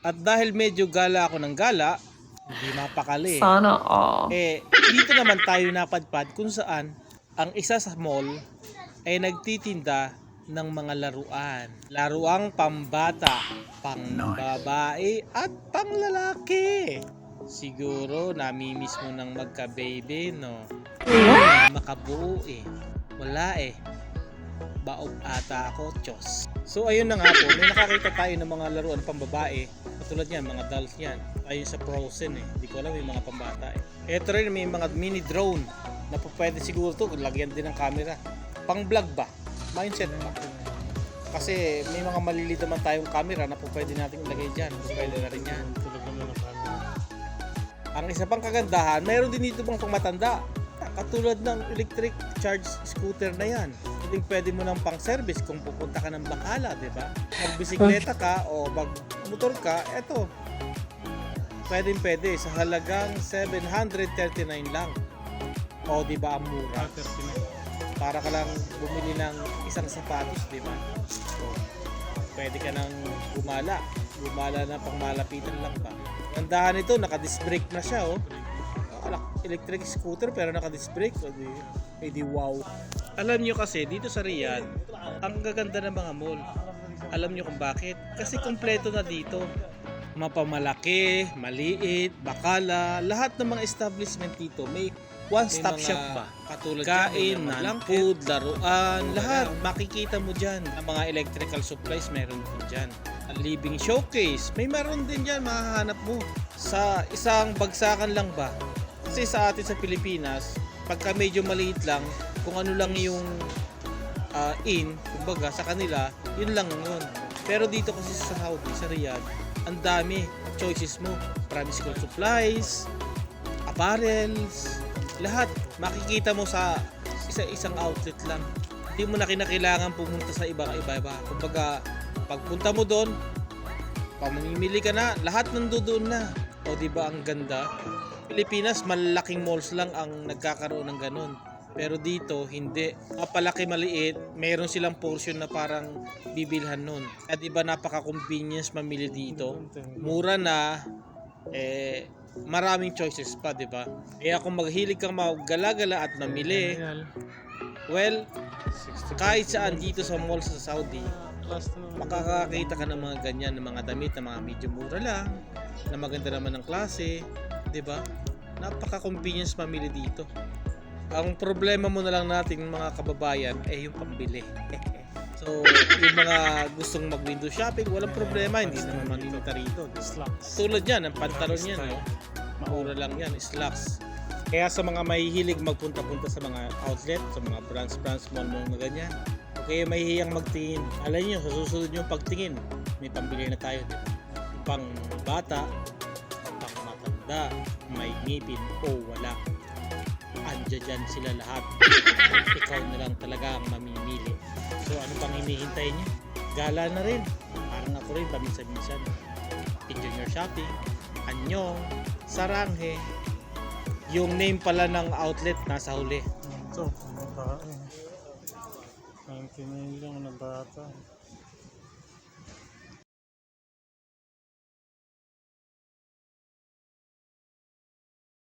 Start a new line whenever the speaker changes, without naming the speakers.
At dahil medyo gala ako ng gala, hindi mapakali.
Sana all.
Eh, dito naman tayo napadpad kung saan ang isa sa mall ay nagtitinda ng mga laruan. Laruang pambata, pangbabae at panglalaki. Siguro namimiss mo ng magka-baby, no? Makabuo eh. Wala eh. Baog ata ako, Diyos. So ayun na nga po, may nakakita tayo ng mga laruan pambabae. Katulad yan, mga dolls yan. Ayun sa Frozen eh. Hindi ko alam yung mga pambata eh. Ito rin may mga mini drone na po pwede siguro to lagyan din ng camera. Pang vlog ba? Mindset ba? Kasi may mga maliliit naman tayong camera na po pwede natin ilagay dyan. Pwede na rin yan. Ang isa pang kagandahan, mayroon din dito pang pangmatanda. Katulad ng electric charge scooter na yan. Pwede, pwede mo ng pang service kung pupunta ka ng Bacala, di ba? Magbisikleta ka o magmotor ka, eto. Pwede pwede sa halagang 739 lang. O di ba ang mura? Para ka lang bumili ng isang sapatos, di ba? So, pwede ka nang gumala. Gumala na pang malapitan lang ba? Gandahan ito, naka-disc brake na siya, oh. Alak, electric scooter pero naka-disc brake. O di, eh di wow. Alam nyo kasi, dito sa Riyadh, ang gaganda ng mga mall. Alam nyo kung bakit? Kasi kompleto na dito. Mapamalaki, maliit, bakala, lahat ng mga establishment dito may one-stop shop ba?
katulad
Kain,
mga
non-food, laruan, lahat makikita mo dyan. Ang mga electrical supplies meron din dyan. Ang living showcase, may meron din dyan, makahanap mo. Sa isang bagsakan lang ba? Kasi sa atin sa Pilipinas, pagka medyo maliit lang, kung ano lang yung ah, in, kumbaga sa kanila, yun lang yun. Pero dito kasi sa Saudi, sa Riyadh, ang dami choices mo. Primary school supplies, apparels, lahat makikita mo sa isa-isang outlet lang. Hindi mo na kinakailangan pumunta sa iba-iba. iba. Kumbaga, pagpunta mo doon, pamimili ka na, lahat nandoon na. O di ba ang ganda? Pilipinas, malaking malls lang ang nagkakaroon ng ganun. Pero dito, hindi. Kapalaki maliit, meron silang portion na parang bibilhan nun. At iba napaka-convenience mamili dito. Mura na, eh, maraming choices pa, di ba? Kaya kung maghilig kang maggala-gala at mamili, well, kahit saan dito sa mall sa Saudi, makakakita ka ng mga ganyan, ng mga damit na mga medyo mura lang, na maganda naman ng klase, di ba? Napaka-convenience mamili dito. Ang problema mo na lang natin mga kababayan ay yung pambili. so, yung mga gustong mag-window shopping, walang problema, hindi naman maninita rito. Tulad yan, ang pantalon yan, no? Mura lang yan, slacks. Kaya sa mga mahihilig magpunta-punta sa mga outlet, sa mga branch-branch mall mo na ganyan, o kaya mahihiyang magtingin, alam nyo, sa susunod yung pagtingin, may pambili na tayo. Di ba? Pang bata, matanda, may ngipin o wala. Andiyan dyan sila lahat. Ikaw na lang talaga ang mamimili. So ano pang hinihintay nyo? Gala na rin. Parang ako rin paminsan-minsan. Enjoy your shopping. Anyong, Saranghe. Yung name pala ng outlet nasa huli.
Ito, babae. 99 lang na bata.